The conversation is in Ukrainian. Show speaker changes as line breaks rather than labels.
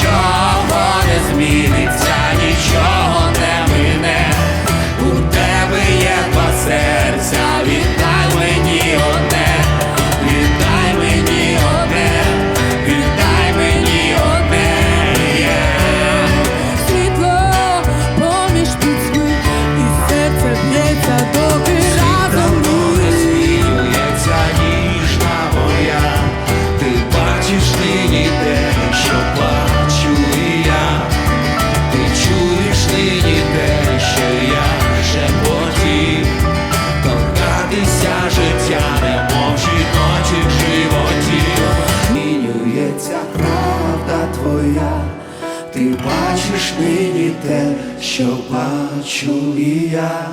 Jehovah is me. чуєш нині те, що я ще потів, торкатися життя, немов жіночих животів, змінюється правда твоя, ти бачиш нині те, що бачу і я.